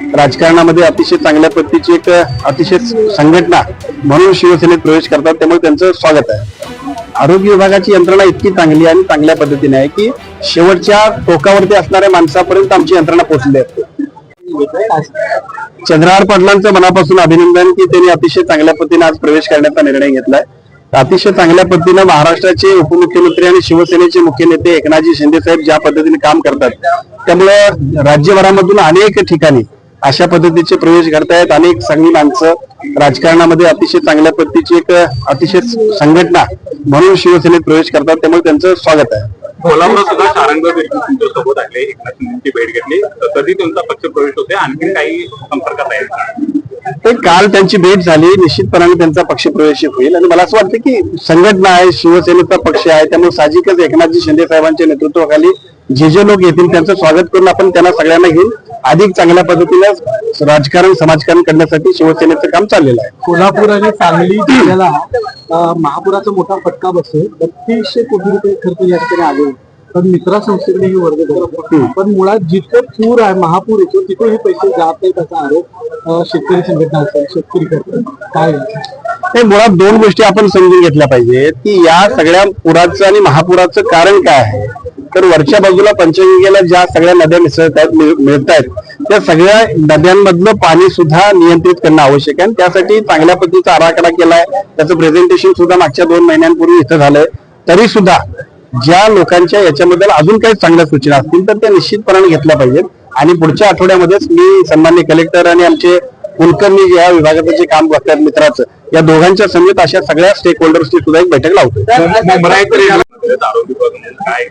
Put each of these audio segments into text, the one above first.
राजकारणामध्ये अतिशय चांगल्या पद्धतीची एक अतिशय संघटना म्हणून शिवसेनेत प्रवेश करतात त्यामुळे त्यांचं स्वागत आहे. आरोग्य विभागाची यंत्रणा इतकी चांगली आणि चांगल्या पद्धतीने आहे की शेवटच्या टोकावरती असणाऱ्या माणसापर्यंत आमची यंत्रणा पोहोचली आहे. चंद्रहार पाटलांचं मनापासून अभिनंदन की त्यांनी अतिशय चांगल्या पद्धतीने आज प्रवेश करण्याचा निर्णय घेतलाय. अतिशय चांगल्या पद्धतीनं महाराष्ट्राचे उपमुख्यमंत्री आणि शिवसेनेचे मुख्य नेते एकनाथजी शिंदे साहेब ज्या पद्धतीने काम करतात त्यामुळे राज्यभरामधून अनेक ठिकाणी अशा पद्धतीचे प्रवेश घडतायत अनेक चांगली माणसं राजकारणामध्ये अतिशय चांगल्या पद्धतीची एक अतिशय संघटना म्हणून शिवसेनेत प्रवेश करतात त्यामुळे त्यांचं स्वागत आहे. कोल्हापुरात सुद्धा तुमच्यासोबत आले एकनाथ शिंदेची भेट घेतली. कधी पक्ष प्रवेश होते आणखी काही संपर्कात आहे ते काल त्यांची भेट झाली. निश्चितपणाने त्यांचा पक्ष प्रवेश होईल. आणि मला असं वाटतं की संघटना आहे शिवसेनेचा पक्ष आहे त्यामुळे साहजिकच एकनाथजी शिंदे साहेबांच्या नेतृत्वाखाली जे जे लोक येतील त्यांचं स्वागत करून आपण त्यांना सगळ्यांना घेऊन अधिक चांगल्या पद्धतीने राजकारण समाजकारण करण्यासाठी शिवसेनेचं काम चाललेलं आहे. कोल्हापूर आणि सांगली जिल्ह्याला महापुराचा मोठा फटका बसतोय. बत्तीसशे कोटी रुपये खर्च या ठिकाणी आले. पण मित्रा संस्थेकडे ही वर्ग करतो पण मुळात जितकं पूर आहे महापूर येतो तिथे हे पैसे जात नाहीत असा आरोप शेतकरी संघटना असेल शेतकरी करतात. काय हे मुळात दोन गोष्टी आपण समजून घेतल्या पाहिजेत की या सगळ्या पुराचं आणि महापुराचं कारण काय आहे? तर वरच्या बाजूला पंचगंगेला ज्या सगळ्या नद्या मिसळत आहेत मिळत आहेत त्या सगळ्या नद्यांमधलं पाणी सुद्धा नियंत्रित करणं आवश्यक आहे. आणि त्यासाठी चांगल्या पद्धतीचा आराखडा केलाय. त्याचं प्रेझेंटेशन सुद्धा मागच्या दोन महिन्यांपूर्वी इथं झालंय. तरी सुद्धा ज्या लोकांच्या याच्याबद्दल अजून काही चांगल्या सूचना असतील तर त्या निश्चितपणाने घेतल्या पाहिजेत. आणि पुढच्या आठवड्यामध्येच मी सन्मान्य कलेक्टर आणि आमचे कुलकर्णी या विभागाचं जे काम करतात मित्राचं या दोघांच्या समेत अशा सगळ्या स्टेक होल्डर्सची सुद्धा एक बैठक लावतो आरोग्य विभाग म्हणून काय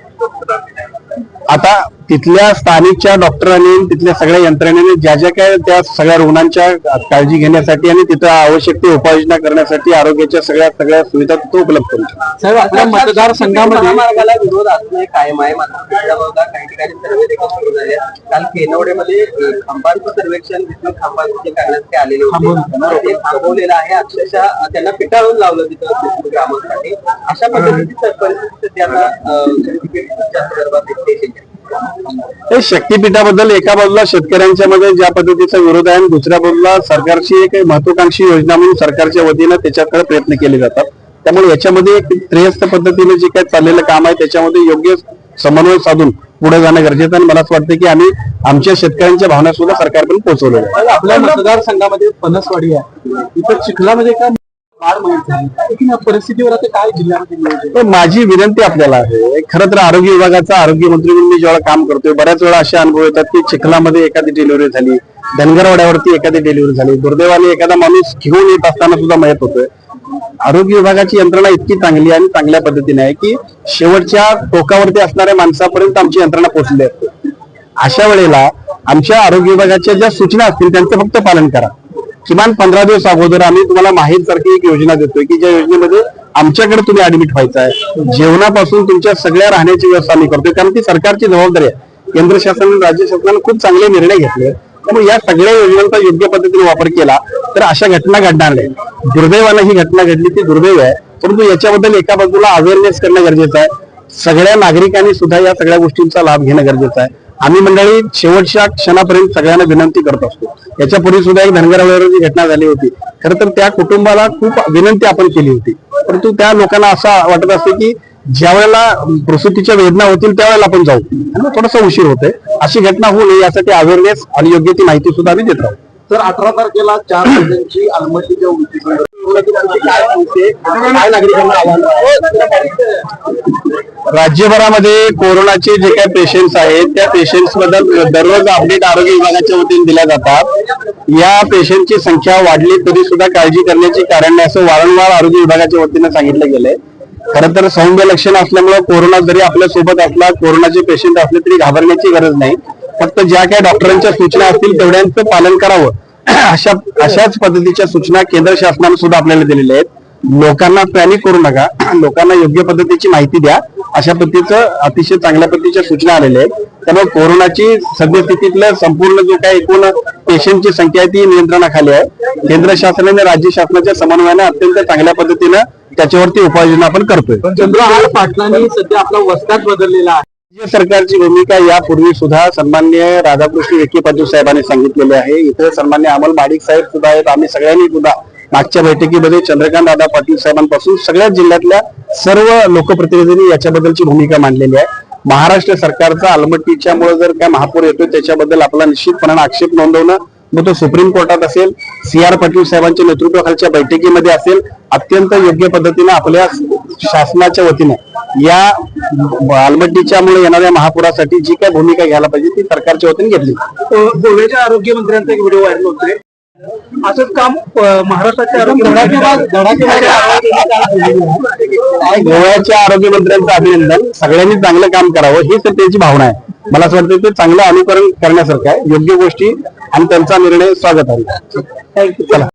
आता तिथल्या स्थानिकच्या डॉक्टरांनी तिथल्या सगळ्या यंत्रणेने ज्या ज्या काय त्या सगळ्या रुग्णांच्या काळजी घेण्यासाठी आणि तिथं आवश्यक ते उपाययोजना करण्यासाठी आरोग्याच्या सगळ्या सगळ्या सुविधा तिथं उपलब्ध. साहेब आपल्या मतदारसंघामध्ये महामार्गाला विरोध असणे कायम आहे काही ठिकाणी सर्वे देखील सुरू झाले. काल केनवडेमध्ये खांबांचं सर्वेक्षण विद्युत खांबांचं जे करण्यासाठी आलेले होते ते थांबवलेलं आहे अक्षरशः त्यांना पिटाळून लावलं तिथं कामासाठी अशा पद्धतीची परिस्थिती सर्टिफिकेटच्या संदर्भात. हे शक्तीपीठाबद्दल एका बाजूला शेतकऱ्यांच्या मध्ये ज्या पद्धतीचा विरोध आहे आणि दुसऱ्या बाजूला सरकारची एक महत्वाकांक्षी योजना म्हणून सरकारच्या वतीनं त्याच्याकडे प्रयत्न केले जातात. त्यामुळे याच्यामध्ये एक त्रेयस्थ पद्धतीने जे काही चाललेलं काम आहे त्याच्यामध्ये योग्य समन्वय साधून पुढे जाणं गरजेचं आणि मला असं वाटतं की आम्ही आमच्या शेतकऱ्यांच्या भावना सुद्धा सरकारकडून पोहोचवलेल्या आपल्या मतदारसंघामध्ये पनसवाडी आहे. इथं चिखलामध्ये काय परिस्थितीवर आता काय जिल्ह्यामध्ये माझी विनंती आपल्याला आहे खरं तर आरोग्य विभागाचा आरोग्य मंत्री म्हणून मी जेव्हा काम करतोय बऱ्याच वेळा असे अनुभव येतात की चिखलामध्ये एखादी डिलिव्हरी झाली धनगरवाड्यावरती एखादी डिलिव्हरी झाली दुर्दैवाने एखादा माणूस घेऊन येत असताना सुद्धा मयत होतोय. आरोग्य विभागाची यंत्रणा इतकी चांगली आणि चांगल्या पद्धतीने आहे की शेवटच्या टोकावरती असणाऱ्या माणसापर्यंत आमची यंत्रणा पोहोचली असते अशा वेळेला आमच्या आरोग्य विभागाच्या ज्या सूचना असतील त्यांचं फक्त पालन करा. किमान पंधरा दिवस अगोदर आम्ही तुम्हाला माहीत सारखी एक योजना देतोय की ज्या योजनेमध्ये आमच्याकडे तुम्ही ऍडमिट व्हायचं आहे जेवणापासून तुमच्या सगळ्या राहण्याची व्यवस्था आम्ही करतोय. कारण ती सरकारची जबाबदारी आहे. केंद्र शासनाने राज्य शासनाने खूप चांगले निर्णय घेतले. त्यामुळे या सगळ्या योजनांचा योग्य पद्धतीने वापर केला तर अशा घटना घडणार नाही. दुर्दैवानं ही घटना घडली ती दुर्दैव आहे. परंतु याच्याबद्दल एका बाजूला अवेअरनेस करणं गरजेचं आहे. सगळ्या नागरिकांनी सुद्धा या सगळ्या गोष्टींचा लाभ घेणं गरजेचं आहे. आम्ही मंडळी शेवटच्या क्षणापर्यंत सगळ्यांना विनंती करत असतो. याच्यापूर्वी सुद्धा एक धनगरावरची घटना झाली होती खरं तर त्या कुटुंबाला खूप विनंती आपण केली होती. परंतु त्या लोकांना असा वाटत असते की ज्या वेळेला प्रसूतीच्या वेदना होतील त्यावेळेला आपण जाऊ. थोडासा उशीर होतोय. अशी घटना होऊ नये यासाठी अवेअरनेस आणि योग्य ती माहिती सुद्धा आम्ही देत राहू. तर अठरा तारखेला चार महिन्यांची अलमट्टीच्या राज्यभरामध्ये कोरोनाचे जे काही पेशंट्स आहेत त्या पेशंट्सबद्दल दररोज अपडेट आरोग्य विभागाच्या वतीने दिल्या जातात. या पेशंटची संख्या वाढली तरी सुद्धा काळजी करण्याची कारण नाही असं वारंवार आरोग्य विभागाच्या वतीने सांगितलं गेलंय. खरं तर सौम्य लक्षण असल्यामुळे कोरोना जरी आपल्यासोबत असला कोरोनाचे पेशंट असले तरी घाबरण्याची गरज नाही. फक्त ज्या काही डॉक्टरांच्या सूचना असतील तेवढ्यांचं पालन करावं. अशा अशाच पद्धतीच्या सूचना केंद्र शासनाने सुद्धा आपल्याला दिलेल्या आहेत. लोकांना पॅनिक करू नका. लोकांना योग्य पद्धतीची माहिती द्या. अशा पद्धतीचं अतिशय चांगल्या पद्धतीच्या सूचना आलेल्या आहेत. त्यामुळे कोरोनाची सद्यस्थितीतलं संपूर्ण जो काही एकूण पेशंटची संख्या आहे ती नियंत्रणाखाली आहे. केंद्र शासनाने राज्य शासनाच्या समन्वयाने अत्यंत चांगल्या पद्धतीनं त्याच्यावरती उपाययोजना आपण करतोय. चंद्रहार पाटलांनी सध्या आपला वस्ताद बदललेला आहे. राज्य सरकारची भूमिका यापूर्वी सुद्धा सन्मान्य राधाकृष्ण विखे पाटील साहेबांनी सांगितलेले आहे. इथे सन्मान्य अमल माडिक साहेब सुद्धा आहेत. आम्ही सगळ्यांनी सुद्धा मागच्या बैठकीमध्ये चंद्रकांत दादा पाटील साहेबांपासून सगळ्याच जिल्ह्यातल्या सर्व लोकप्रतिनिधींनी याच्याबद्दलची भूमिका मांडलेली आहे. महाराष्ट्र सरकारचा अलमट्टीच्यामुळे जर काय महापूर येतोय त्याच्याबद्दल आपला निश्चितपणाने आक्षेप नोंदवणं मग तो सुप्रीम कोर्टात असेल सी आर पाटील साहेबांच्या नेतृत्वाखालच्या बैठकीमध्ये असेल अत्यंत योग्य पद्धतीने आपल्या शासनाच्या वतीने या आलमट्टीच्यामुळे येणाऱ्या महापुरासाठी जी काय भूमिका घ्यायला पाहिजे ती सरकारच्या वतीने घेतली. गोव्याच्या आरोग्यमंत्र्यांचा एक व्हिडिओ व्हायरल होतोय. असंच काम महाराष्ट्राच्या आरोग्य गोव्याच्या आरोग्यमंत्र्यांचं अभिनंदन. सगळ्यांनी चांगलं काम करावं ही तर त्यांची भावना आहे. मला असं वाटतं ते चांगलं अनुकरण करण्यासारखं आहे. योग्य गोष्टी आणि त्यांचा निर्णय स्वागत आहे. थँक्यू चला.